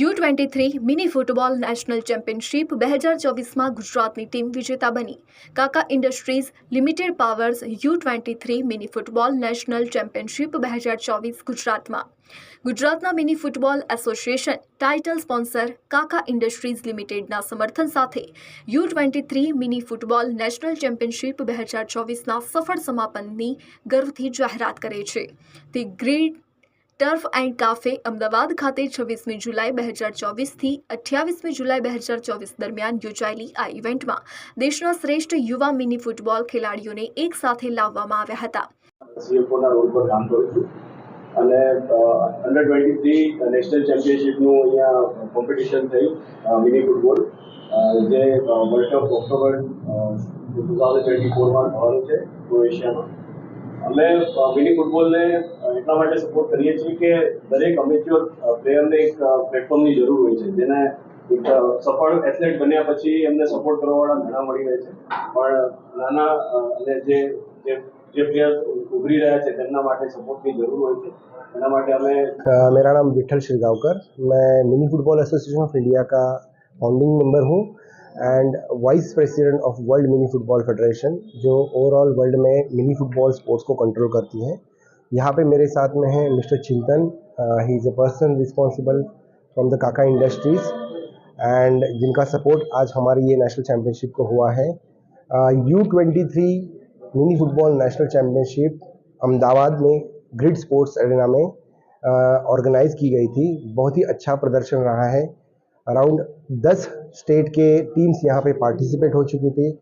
you twenty three mini football national championship બે હજાર ચોવીસમાં ગુજરાતની ટીમ વિજેતા બની Kaka industries limited powers U twenty three mini football national championship બે હજાર ચોવીસ ગુજરાતમાં ગુજરાતના mini football association title sponsor Kaka industries લિમિટેડના સમર્થન સાથે U twenty three mini football national championship બે હજાર ચોવીસના સફળ સમાપનની ગર્વથી જાહેરાત કરે છે the great turf and cafe Ahmedabad ખાતે છવ્વીસમી જુલાઈ બે હજાર ચોવીસથી અઠ્યાવીસમી જુલાઈ બે હજાર ચોવીસ દરમિયાન યોજાયેલી આ ઇવેન્ટમાં દેશના શ્રેષ્ઠ યુવા મિની ફૂટબોલ ખેલાડીઓને એક સાથે લાવવામાં આવ્યા હતા અને અંડર ટ્વેન્ટી થ્રી નેશનલ ચેમ્પિયનશિપનું અહીંયા કોમ્પિટિશન થઈ મિની ફૂટબોલ જે world cup October two thousand twenty ફોરમાં થવાનું છે ક્રોએશિયામાં અમે મિની ફૂટબોલને نماٹی سپورٹ کریے جی کہ દરેક அமெચર પ્લેયરને એક પ્લેટફોર્મની જરૂર હોય છે જેના એક સફળ એથલીટ બન્યા પછી અમને સપોર્ટ કરવાવાળા નાણા મળી રહે છે પણ નાના જે જે અભ્યાસ ઉભરી રહ્યા છે તેમના માટે સપોર્ટની જરૂર હોય છે તેના માટે અમે મેરા નામ વિઠલ શિરગાઉકર મે mini football association of India કા હોલ્ડિંગ નંબર હું and vice president of ورلڈ mini football federation જો ઓવર オール વર્લ્ડ મે મિની ફૂટબોલ સ્પોર્ટસ કો કંટ્રોલ કરતી હે यहाँ पे मेरे साथ में है mister Chintan he is a person responsible from the Kaka industries and जिनका सपोर्ट आज हमारी ये नेशनल चैम्पियनशिप को हुआ है U twenty three mini football national championship Ahmedabad में ग्रिड स्पोर्ट्स एरिना में ऑर्गेनाइज की गई थी बहुत ही अच्छा प्रदर्शन रहा है अराउंड दस स्टेट के टीम्स यहाँ पे पार्टिसिपेट हो चुकी थी